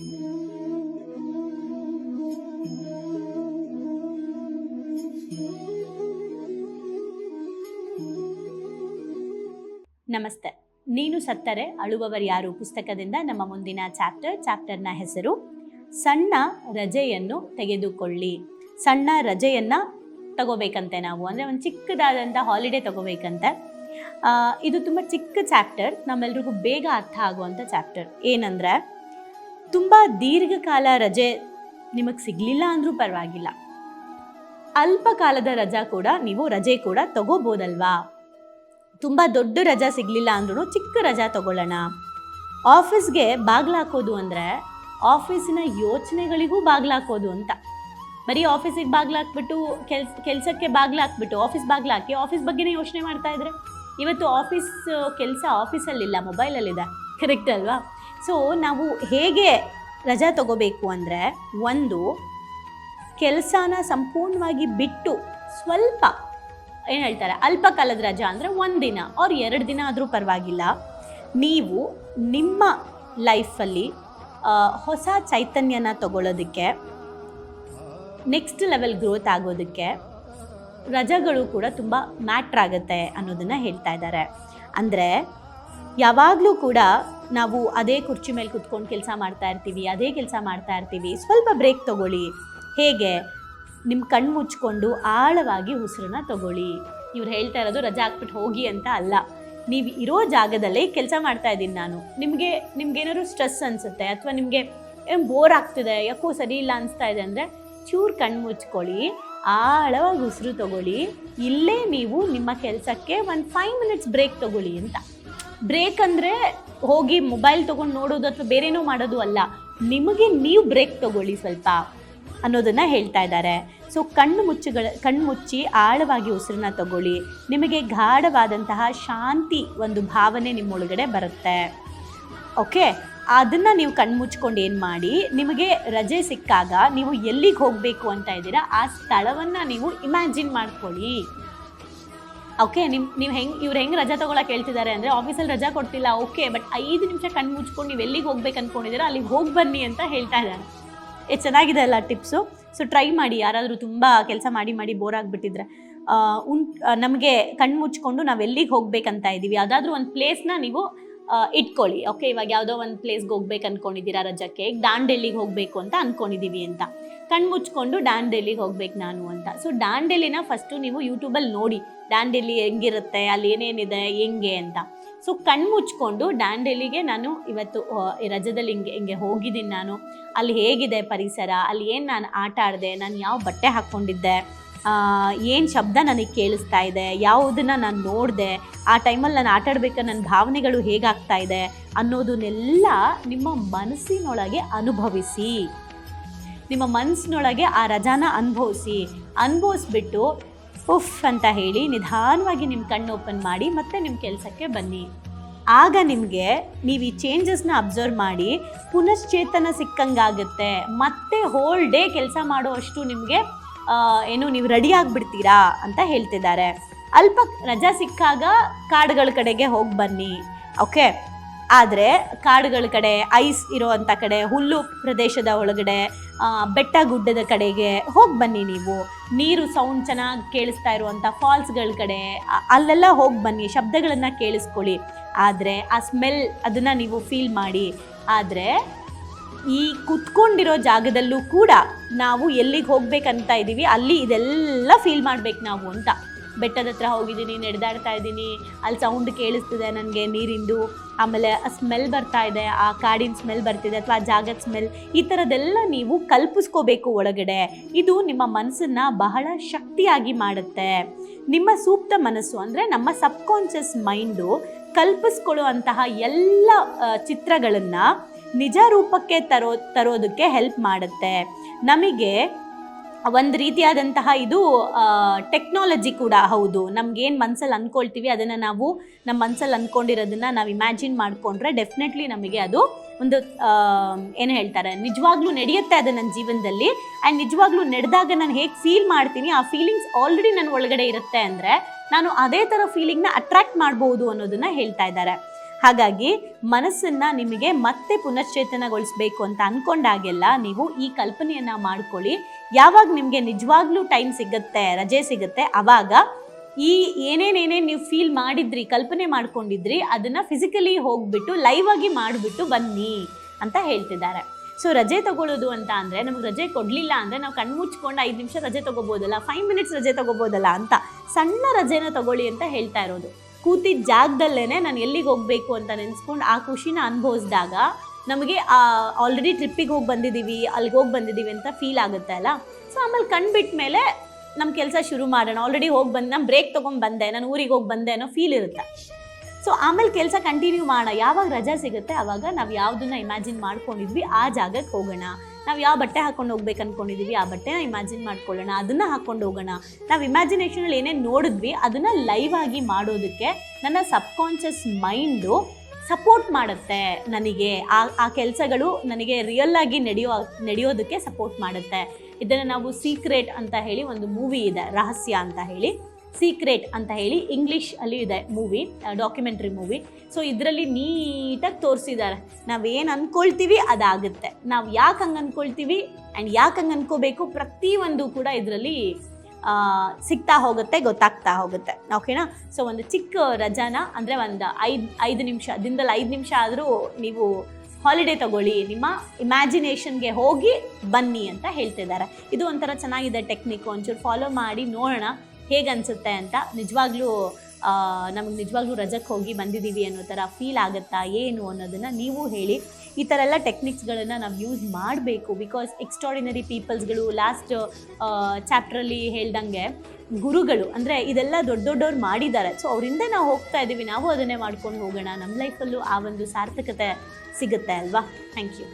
ನಮಸ್ತೆ. ನೀನು ಸತ್ತರೆ, ಅಳುವವರು ಯಾರು? ಪುಸ್ತಕದಿಂದ ನಮ್ಮ ಮುಂದಿನ ಚಾಪ್ಟರ್, ಚಾಪ್ಟರ್ನ ಹೆಸರು, ಸಣ್ಣ ರಜೆಯನ್ನು ತೆಗೆದುಕೊಳ್ಳಿ. ಸಣ್ಣ ರಜೆಯನ್ನು ತಗೋಬೇಕಂತೆ ನಾವು. ಅಂದರೆ ಒಂದು ಚಿಕ್ಕದಾದಂಥ ಹಾಲಿಡೇ ತಗೋಬೇಕಂತೆ. ಇದು ತುಂಬ ಚಿಕ್ಕ ಚಾಪ್ಟರ್. ನಮ್ಮೆಲ್ರಿಗೂ ಬೇಗ ಅರ್ಥ ಆಗುವಂಥ ಚಾಪ್ಟರ್. ಏನಂದರೆ ತುಂಬ ದೀರ್ಘಕಾಲ ರಜೆ ನಿಮಗೆ ಸಿಗಲಿಲ್ಲ ಅಂದರೂ ಪರವಾಗಿಲ್ಲ. ಅಲ್ಪ ಕಾಲದ ರಜಾ ಕೂಡ ನೀವು ರಜೆ ಕೂಡ ತಗೋಬೋದಲ್ವಾ? ತುಂಬ ದೊಡ್ಡ ರಜಾ ಸಿಗಲಿಲ್ಲ ಅಂದ್ರೂ ಚಿಕ್ಕ ರಜಾ ತಗೊಳ್ಳೋಣ. ಆಫೀಸ್ಗೆ ಬಾಗ್ಲಾಕೋದು ಅಂದರೆ ಆಫೀಸಿನ ಯೋಚನೆಗಳಿಗೂ ಬಾಗ್ಲಾಕೋದು ಅಂತ. ಬರೀ ಆಫೀಸಿಗೆ ಬಾಗ್ಲಾಕ್ಬಿಟ್ಟು ಕೆಲ್ಸ ಕೆಲಸಕ್ಕೆ ಬಾಗ್ಲಾಕ್ಬಿಟ್ಟು ಆಫೀಸ್ ಬಾಗ್ಲಾಕಿ ಆಫೀಸ್ ಬಗ್ಗೆನೇ ಯೋಚನೆ ಮಾಡ್ತಾ ಇದ್ರೆ? ಇವತ್ತು ಆಫೀಸ್, ಕೆಲಸ ಆಫೀಸಲ್ಲಿಲ್ಲ, ಮೊಬೈಲಲ್ಲಿದೆ. ಕರೆಕ್ಟ್ ಅಲ್ವಾ? ಸೊ ನಾವು ಹೇಗೆ ರಜಾ ತಗೋಬೇಕು ಅಂದರೆ ಒಂದು, ಕೆಲಸನ ಸಂಪೂರ್ಣವಾಗಿ ಬಿಟ್ಟು ಸ್ವಲ್ಪ, ಏನು ಹೇಳ್ತಾರೆ ಅಲ್ಪಕಾಲದ ರಜಾ ಅಂದರೆ ದಿನ ಅವ್ರು ಎರಡು ದಿನ ಆದರೂ ಪರವಾಗಿಲ್ಲ. ನೀವು ನಿಮ್ಮ ಲೈಫಲ್ಲಿ ಹೊಸ ಚೈತನ್ಯನ ತಗೊಳ್ಳೋದಕ್ಕೆ ನೆಕ್ಸ್ಟ್ ಲೆವೆಲ್ ಗ್ರೋತ್ ಆಗೋದಕ್ಕೆ ರಜಗಳು ಕೂಡ ತುಂಬ ಮ್ಯಾಟ್ರ್ ಆಗುತ್ತೆ ಅನ್ನೋದನ್ನು ಹೇಳ್ತಾ ಇದ್ದಾರೆ. ಅಂದರೆ ಯಾವಾಗಲೂ ಕೂಡ ನಾವು ಅದೇ ಕುರ್ಚಿ ಮೇಲೆ ಕುತ್ಕೊಂಡು ಕೆಲಸ ಮಾಡ್ತಾ ಇರ್ತೀವಿ, ಅದೇ ಕೆಲಸ ಮಾಡ್ತಾ ಇರ್ತೀವಿ. ಸ್ವಲ್ಪ ಬ್ರೇಕ್ ತಗೊಳ್ಳಿ. ಹೇಗೆ? ನಿಮ್ಮ ಕಣ್ಣು ಮುಚ್ಕೊಂಡು ಆಳವಾಗಿ ಉಸಿರನ್ನ ತಗೊಳ್ಳಿ. ಇವ್ರು ಹೇಳ್ತಾ ಇರೋದು ರಜಾ ಹಾಕ್ಬಿಟ್ಟು ಹೋಗಿ ಅಂತ ಅಲ್ಲ. ನೀವು ಇರೋ ಜಾಗದಲ್ಲೇ ಕೆಲಸ ಮಾಡ್ತಾ ಇದ್ದೀನಿ ನಾನು. ನಿಮಗೆ, ನಿಮ್ಗೇನಾದ್ರು ಸ್ಟ್ರೆಸ್ ಅನಿಸುತ್ತೆ ಅಥವಾ ನಿಮಗೆ ಏನು ಬೋರ್ ಆಗ್ತಿದೆ, ಯಾಕೋ ಸರಿ ಇಲ್ಲ ಅನಿಸ್ತಾ ಇದೆ ಅಂದರೆ ಚೂರು ಕಣ್ಣು ಮುಚ್ಕೊಳ್ಳಿ, ಆಳವಾಗಿ ಉಸಿರು ತಗೊಳ್ಳಿ. ಇಲ್ಲೇ ನೀವು ನಿಮ್ಮ ಕೆಲಸಕ್ಕೆ ಒಂದು ಫೈವ್ ಮಿನಿಟ್ಸ್ ಬ್ರೇಕ್ ತಗೊಳ್ಳಿ ಅಂತ. ಬ್ರೇಕ್ ಅಂದರೆ ಹೋಗಿ ಮೊಬೈಲ್ ತೊಗೊಂಡು ನೋಡೋದು ಅಥವಾ ಬೇರೇನೋ ಮಾಡೋದು ಅಲ್ಲ, ನಿಮಗೆ ನೀವು ಬ್ರೇಕ್ ತಗೊಳ್ಳಿ ಸ್ವಲ್ಪ ಅನ್ನೋದನ್ನು ಹೇಳ್ತಾ ಇದ್ದಾರೆ. ಸೊ ಕಣ್ಣು ಮುಚ್ಚುಗಳ, ಕಣ್ಣು ಮುಚ್ಚಿ ಆಳವಾಗಿ ಉಸಿರನ್ನ ತಗೊಳ್ಳಿ. ನಿಮಗೆ ಗಾಢವಾದಂತಹ ಶಾಂತಿ ಒಂದು ಭಾವನೆ ನಿಮ್ಮೊಳಗಡೆ ಬರುತ್ತೆ. ಓಕೆ ಅದನ್ನು ನೀವು ಕಣ್ಣು ಮುಚ್ಕೊಂಡು ಏನು ಮಾಡಿ, ನಿಮಗೆ ರಜೆ ಸಿಕ್ಕಾಗ ನೀವು ಎಲ್ಲಿಗೆ ಹೋಗಬೇಕು ಅಂತ ಇದ್ದೀರಾ, ಆ ಸ್ಥಳವನ್ನು ನೀವು ಇಮ್ಯಾಜಿನ್ ಮಾಡ್ಕೊಳ್ಳಿ. ಓಕೆ ನಿಮ್ಮ ನೀವು ಹೆಂಗೆ, ಇವ್ರು ಹೆಂಗೆ ರಜಾ ತೊಗೊಳಕ್ಕೆ ಹೇಳ್ತಿದ್ದಾರೆ ಅಂದರೆ ಆಫೀಸಲ್ಲಿ ರಜಾ ಕೊಡ್ತಿಲ್ಲ ಓಕೆ ಬಟ್ ಐದು ನಿಮಿಷ ಕಣ್ಣು ಮುಚ್ಕೊಂಡು ನೀವು ಎಲ್ಲಿಗೆ ಹೋಗ್ಬೇಕು ಅಂದ್ಕೊಂಡಿದ್ದೀರಾ ಅಲ್ಲಿಗೆ ಹೋಗಿ ಬನ್ನಿ ಅಂತ ಹೇಳ್ತಾ ಇದ್ದಾರೆ. ಏ, ಚೆನ್ನಾಗಿದೆ ಅಲ್ಲ ಟಿಪ್ಸು ಸೊ ಟ್ರೈ ಮಾಡಿ, ಯಾರಾದರೂ ತುಂಬ ಕೆಲಸ ಮಾಡಿ ಮಾಡಿ ಬೋರ್ ಆಗಿಬಿಟ್ಟಿದ್ರೆ. ಉಂಟ್ ನಮಗೆ ಕಣ್ಣು ಮುಚ್ಕೊಂಡು ನಾವು ಎಲ್ಲಿಗೆ ಹೋಗ್ಬೇಕಂತ ಇದ್ದೀವಿ ಯಾವುದಾದ್ರೂ ಒಂದು ಪ್ಲೇಸ್ನ ನೀವು ಇಟ್ಕೊಳ್ಳಿ ಓಕೆ ಇವಾಗ ಯಾವುದೋ ಒಂದು ಪ್ಲೇಸ್ಗೆ ಹೋಗ್ಬೇಕು ಅಂದ್ಕೊಂಡಿದ್ದೀರಾ ರಜಕ್ಕೆ ದಾಂಡೆಲ್ಲಿಗೆ ಹೋಗಬೇಕು ಅಂತ ಅಂದ್ಕೊಂಡಿದ್ದೀವಿ ಅಂತ. ಕಣ್ಣು ಮುಚ್ಕೊಂಡು ದಾಂಡೇಲಿಗೆ ಹೋಗ್ಬೇಕು ನಾನು ಅಂತ. ಸೊ ದಾಂಡೇಲಿನ ಫಸ್ಟು ನೀವು ಯೂಟ್ಯೂಬಲ್ಲಿ ನೋಡಿ ದಾಂಡೇಲಿ ಹೆಂಗಿರುತ್ತೆ, ಅಲ್ಲಿ ಏನೇನಿದೆ, ಹೆಂಗೆ ಅಂತ. ಸೊ ಕಣ್ಣು ಮುಚ್ಕೊಂಡು ಡ್ಯಾಂಡೇಲಿಗೆ ನಾನು ಇವತ್ತು ರಜದಲ್ಲಿ ಹಿಂಗೆ ಹಿಂಗೆ ಹೋಗಿದ್ದೀನಿ ನಾನು. ಅಲ್ಲಿ ಹೇಗಿದೆ ಪರಿಸರ, ಅಲ್ಲಿ ಏನು ನಾನು ಆಟ ಆಡಿದೆ, ನಾನು ಯಾವ ಬಟ್ಟೆ ಹಾಕ್ಕೊಂಡಿದ್ದೆ ಏನು ಶಬ್ದ ನನಗೆ ಕೇಳಿಸ್ತಾ ಇದೆ, ಯಾವುದನ್ನು ನಾನು ನೋಡಿದೆ, ಆ ಟೈಮಲ್ಲಿ ನಾನು ಆಟ ಆಡ್ಬೇಕಾದ್ರೆ ನನ್ನ ಭಾವನೆಗಳು ಹೇಗಾಗ್ತಾ ಇದೆ ಅನ್ನೋದನ್ನೆಲ್ಲ ನಿಮ್ಮ ಮನಸ್ಸಿನೊಳಗೆ ಅನುಭವಿಸಿ. ನಿಮ್ಮ ಮನಸ್ಸಿನೊಳಗೆ ಆ ರಜಾನ ಅನುಭವಿಸಿ. ಅನುಭವಿಸ್ಬಿಟ್ಟು ಉಫ್ ಅಂತ ಹೇಳಿ ನಿಧಾನವಾಗಿ ನಿಮ್ಮ ಕಣ್ಣು ಓಪನ್ ಮಾಡಿ ಮತ್ತೆ ನಿಮ್ಮ ಕೆಲಸಕ್ಕೆ ಬನ್ನಿ. ಆಗ ನಿಮಗೆ ನೀವು ಈ ಚೇಂಜಸ್ನ ಅಬ್ಸರ್ವ್ ಮಾಡಿ ಪುನಶ್ಚೇತನ ಸಿಕ್ಕಂಗಾಗುತ್ತೆ. ಮತ್ತೆ ಹೋಲ್ ಡೇ ಕೆಲಸ ಮಾಡುವಷ್ಟು ನಿಮಗೆ ಏನು ನೀವು ರೆಡಿ ಆಗಿಬಿಡ್ತೀರಾ ಅಂತ ಹೇಳ್ತಿದ್ದಾರೆ. ಅಲ್ಪ ರಜಾ ಸಿಕ್ಕಾಗ ಕಾಡುಗಳ ಕಡೆಗೆ ಹೋಗಿ ಬನ್ನಿ. ಓಕೆ ಆದರೆ ಕಾಡುಗಳ ಕಡೆ, ಐಸ್ ಇರೋವಂಥ ಕಡೆ, ಹುಲ್ಲು ಪ್ರದೇಶದ ಒಳಗಡೆ ಬೆಟ್ಟ ಗುಡ್ಡದ ಕಡೆಗೆ ಹೋಗಿ ಬನ್ನಿ ನೀವು. ನೀರು ಸೌಂಡ್ ಚೆನ್ನಾಗಿ ಕೇಳಿಸ್ತಾ ಇರುವಂಥ ಫಾಲ್ಸ್ಗಳ ಕಡೆ ಅಲ್ಲೆಲ್ಲ ಹೋಗಿ ಬನ್ನಿ, ಶಬ್ದಗಳನ್ನು ಕೇಳಿಸ್ಕೊಳ್ಳಿ. ಆದರೆ ಆ ಸ್ಮೆಲ್ ಅದನ್ನು ನೀವು ಫೀಲ್ ಮಾಡಿ. ಆದರೆ ಈ ಕುತ್ಕೊಂಡಿರೋ ಜಾಗದಲ್ಲೂ ಕೂಡ ನಾವು ಎಲ್ಲಿಗೆ ಹೋಗ್ಬೇಕಂತ ಇದ್ದೀವಿ ಅಲ್ಲಿ ಇದೆಲ್ಲ ಫೀಲ್ ಮಾಡ್ಬೇಕು ನಾವು ಅಂತ. ಬೆಟ್ಟದ ಹತ್ರ ಹೋಗಿದ್ದೀನಿ, ನಡೆದಾಡ್ತಾ ಇದ್ದೀನಿ ಅಲ್ಲಿ ಸೌಂಡ್ ಕೇಳಿಸ್ತಿದೆ ನನಗೆ ನೀರಿಂದು. ಆಮೇಲೆ ಆ ಸ್ಮೆಲ್ ಬರ್ತಾ ಇದೆ, ಆ ಕಾಡಿನ ಸ್ಮೆಲ್ ಬರ್ತಿದೆ ಅಥವಾ ಆ ಜಾಗದ ಸ್ಮೆಲ್ ಈ ಥರದ್ದೆಲ್ಲ ನೀವು ಕಲ್ಪಿಸ್ಕೋಬೇಕು ಒಳಗಡೆ. ಇದು ನಿಮ್ಮ ಮನಸ್ಸನ್ನು ಬಹಳ ಶಕ್ತಿಯಾಗಿ ಮಾಡುತ್ತೆ. ನಿಮ್ಮ ಸೂಕ್ತ ಮನಸ್ಸು ಅಂದರೆ ನಮ್ಮ ಸಬ್ಕಾನ್ಷಿಯಸ್ ಮೈಂಡು ಕಲ್ಪಿಸ್ಕೊಳ್ಳುವಂತಹ ಎಲ್ಲ ಚಿತ್ರಗಳನ್ನು ನಿಜ ರೂಪಕ್ಕೆ ತರೋ, ತರೋದಕ್ಕೆ ಹೆಲ್ಪ್ ಮಾಡುತ್ತೆ. ನಮಗೆ ಒಂದು ರೀತಿಯಾದಂತಹ ಇದು ಟೆಕ್ನಾಲಜಿ ಕೂಡ ಹೌದು. ನಮ್ಗೇನು ಮನಸ್ಸಲ್ಲಿ ಅಂದ್ಕೊಳ್ತೀವಿ ಅದನ್ನು ನಾವು ನಮ್ಮ ಮನಸ್ಸಲ್ಲಿ ಅಂದ್ಕೊಂಡಿರೋದನ್ನು ನಾವು ಇಮ್ಯಾಜಿನ್ ಮಾಡಿಕೊಂಡ್ರೆ ಡೆಫಿನೆಟ್ಲಿ ನಮಗೆ ಅದು ಒಂದು ಏನು ಹೇಳ್ತಾರೆ, ನಿಜವಾಗ್ಲೂ ನಡೆಯುತ್ತೆ ಅದು ನನ್ನ ಜೀವನದಲ್ಲಿ. ಆ್ಯಂಡ್ ನಿಜವಾಗ್ಲೂ ನಡೆದಾಗ ನಾನು ಹೇಗೆ ಫೀಲ್ ಮಾಡ್ತೀನಿ, ಆ ಫೀಲಿಂಗ್ಸ್ ಆಲ್ರೆಡಿ ನನ್ನ ಒಳಗಡೆ ಇರುತ್ತೆ ಅಂದರೆ ನಾನು ಅದೇ ಥರ ಫೀಲಿಂಗ್ನ ಅಟ್ರಾಕ್ಟ್ ಮಾಡ್ಬೋದು ಅನ್ನೋದನ್ನು ಹೇಳ್ತಾ ಇದ್ದಾರೆ. ಹಾಗಾಗಿ ಮನಸ್ಸನ್ನು ನಿಮಗೆ ಮತ್ತೆ ಪುನಶ್ಚೇತನಗೊಳಿಸ್ಬೇಕು ಅಂತ ಅಂದ್ಕೊಂಡಾಗೆಲ್ಲ ನೀವು ಈ ಕಲ್ಪನೆಯನ್ನು ಮಾಡ್ಕೊಳ್ಳಿ. ಯಾವಾಗ ನಿಮಗೆ ನಿಜವಾಗ್ಲೂ ಟೈಮ್ ಸಿಗುತ್ತೆ, ರಜೆ ಸಿಗುತ್ತೆ, ಅವಾಗ ಈ ಏನೇನೇನೇನು ನೀವು ಫೀಲ್ ಮಾಡಿದ್ರಿ, ಕಲ್ಪನೆ ಮಾಡ್ಕೊಂಡಿದ್ರಿ, ಅದನ್ನು ಫಿಸಿಕಲಿ ಹೋಗ್ಬಿಟ್ಟು ಲೈವ್ ಆಗಿ ಮಾಡಿಬಿಟ್ಟು ಬನ್ನಿ ಅಂತ ಹೇಳ್ತಿದ್ದಾರೆ. ಸೊ ರಜೆ ತಗೊಳ್ಳೋದು ಅಂತ ಅಂದರೆ ನಮ್ಗೆ ರಜೆ ಕೊಡಲಿಲ್ಲ ಅಂದರೆ ನಾವು ಕಣ್ಣು ಮುಚ್ಕೊಂಡು ಐದು ನಿಮಿಷ ರಜೆ ತಗೋಬೋದಲ್ಲ ಫೈವ್ ಮಿನಿಟ್ಸ್ ರಜೆ ತಗೋಬೋದಲ್ಲ ಅಂತ ಸಣ್ಣ ರಜೆನ ತಗೊಳ್ಳಿ ಅಂತ ಹೇಳ್ತಾ ಇರೋದು. ಕೂತಿದ್ದ ಜಾಗದಲ್ಲೇ ನಾನು ಎಲ್ಲಿಗೆ ಹೋಗಬೇಕು ಅಂತ ನೆನೆಸ್ಕೊಂಡು ಆ ಖುಷಿನ ಅನುಭವಿಸಿದಾಗ ನಮಗೆ ಆಲ್ರೆಡಿ ಟ್ರಿಪ್ಪಿಗೆ ಹೋಗಿ ಬಂದಿದ್ದೀವಿ ಅಲ್ಲಿಗೆ ಹೋಗಿ ಬಂದಿದ್ದೀವಿ ಅಂತ ಫೀಲ್ ಆಗುತ್ತೆ ಅಲ್ಲ? ಸೊ ಆಮೇಲೆ ಕಣ್ಣು ಬಿಟ್ಟ ಮೇಲೆ ನಮ್ಮ ಕೆಲಸ ಶುರು ಮಾಡೋಣ. ಆಲ್ರೆಡಿ ಹೋಗಿ ಬಂದು, ನಾನು ಬ್ರೇಕ್ ತೊಗೊಂಡು ಬಂದೆ, ನಾನು ಊರಿಗೆ ಹೋಗಿ ಬಂದೆ ಅನ್ನೋ ಫೀಲ್ ಇರುತ್ತೆ. ಸೊ ಆಮೇಲೆ ಕೆಲಸ ಕಂಟಿನ್ಯೂ ಮಾಡೋಣ ಯಾವಾಗ ರಜಾ ಸಿಗುತ್ತೆ ಆವಾಗ ನಾವು ಯಾವುದನ್ನ ಇಮ್ಯಾಜಿನ್ ಮಾಡ್ಕೊಂಡಿದ್ವಿ, ಆ ಜಾಗಕ್ಕೆ ಹೋಗೋಣ. ನಾವು ಯಾವ ಬಟ್ಟೆ ಹಾಕೊಂಡು ಹೋಗ್ಬೇಕು ಅಂದ್ಕೊಂಡಿದ್ದೀವಿ ಆ ಬಟ್ಟೆನ ಇಮ್ಯಾಜಿನ್ ಮಾಡ್ಕೊಳ್ಳೋಣ. ಅದನ್ನು ಹಾಕೊಂಡು ಹೋಗೋಣ. ನಾವು ಇಮ್ಯಾಜಿನೇಷನಲ್ಲಿ ಏನೇನು ನೋಡಿದ್ವಿ, ಅದನ್ನು ಲೈವ್ ಆಗಿ ಮಾಡೋದಕ್ಕೆ ನನ್ನ ಸಬ್ಕಾನ್ಷಿಯಸ್ ಮೈಂಡು ಸಪೋರ್ಟ್ ಮಾಡುತ್ತೆ ನನಗೆ. ಆ ಆ ಕೆಲಸಗಳು ನನಗೆ ರಿಯಲ್ ಆಗಿ ನಡೆಯೋ, ನಡೆಯೋದಕ್ಕೆ ಸಪೋರ್ಟ್ ಮಾಡುತ್ತೆ. ಇದನ್ನು ನಾವು ಸೀಕ್ರೆಟ್ ಅಂತ ಹೇಳಿ ಒಂದು ಮೂವಿ ಇದೆ, ರಹಸ್ಯ ಅಂತ ಹೇಳಿ. ಸೀಕ್ರೆಟ್ ಅಂತ ಹೇಳಿ ಇಂಗ್ಲೀಷ್ ಅಲ್ಲಿ ಇದೆ ಮೂವಿ ಡಾಕ್ಯುಮೆಂಟ್ರಿ ಮೂವಿ ಸೊ ಇದರಲ್ಲಿ ನೀಟಾಗಿ ತೋರಿಸಿದ್ದಾರೆ. ನಾವೇನು ಅಂದ್ಕೊಳ್ತೀವಿ ಅದಾಗುತ್ತೆ. ನಾವು ಯಾಕೆ ಹಂಗೆ ಅಂದ್ಕೊಳ್ತೀವಿ ಆ್ಯಂಡ್ ಯಾಕೆ ಹಂಗೆ ಅಂದ್ಕೋಬೇಕು ಪ್ರತಿಯೊಂದು ಕೂಡ ಇದರಲ್ಲಿ ಸಿಗ್ತಾ ಹೋಗುತ್ತೆ, ಗೊತ್ತಾಗ್ತಾ ಹೋಗುತ್ತೆ. ಓಕೆನಾ ಸೊ ಒಂದು ಚಿಕ್ಕ ರಜಾನ, ಅಂದರೆ ಒಂದು ಐದು ಐದು ನಿಮಿಷ, ದಿನದಲ್ಲಿ ಐದು ನಿಮಿಷ ಆದರೂ ನೀವು ಹಾಲಿಡೇ ತಗೊಳ್ಳಿ, ನಿಮ್ಮ ಇಮ್ಯಾಜಿನೇಷನ್ಗೆ ಹೋಗಿ ಬನ್ನಿ ಅಂತ ಹೇಳ್ತಿದ್ದಾರೆ. ಇದು ಒಂಥರ ಚೆನ್ನಾಗಿದೆ ಟೆಕ್ನಿಕ್ ಒಂಚೂರು ಫಾಲೋ ಮಾಡಿ ನೋಡೋಣ ಹೇಗೆ ಅನಿಸುತ್ತೆ ಅಂತ. ನಿಜವಾಗ್ಲೂ ನಮಗೆ ನಿಜವಾಗ್ಲೂ ರಜಕ್ಕೆ ಹೋಗಿ ಬಂದಿದ್ದೀವಿ ಅನ್ನೋ ಥರ ಫೀಲ್ ಆಗುತ್ತಾ ಏನು ಅನ್ನೋದನ್ನು ನೀವು ಹೇಳಿ. ಈ ಥರ ಎಲ್ಲ ಟೆಕ್ನಿಕ್ಸ್ಗಳನ್ನು ನಾವು ಯೂಸ್ ಮಾಡಬೇಕು ಬಿಕಾಸ್ ಎಕ್ಸ್ಟ್ರಾಡಿನರಿ ಪೀಪಲ್ಸ್ಗಳು ಲಾಸ್ಟ್ ಚಾಪ್ಟ್ರಲ್ಲಿ ಹೇಳ್ದಂಗೆ ಗುರುಗಳು ಅಂದರೆ ಇದೆಲ್ಲ ದೊಡ್ಡ ದೊಡ್ಡವ್ರು ಮಾಡಿದ್ದಾರೆ. ಸೊ ಅವರಿಂದ ನಾವು ಹೋಗ್ತಾ ಇದ್ದೀವಿ ನಾವು ಅದನ್ನೇ ಮಾಡ್ಕೊಂಡು ಹೋಗೋಣ. ನಮ್ಮ ಲೈಫಲ್ಲೂ ಆ ಒಂದು ಸಾರ್ಥಕತೆ ಸಿಗುತ್ತೆ ಅಲ್ವಾ? Thank you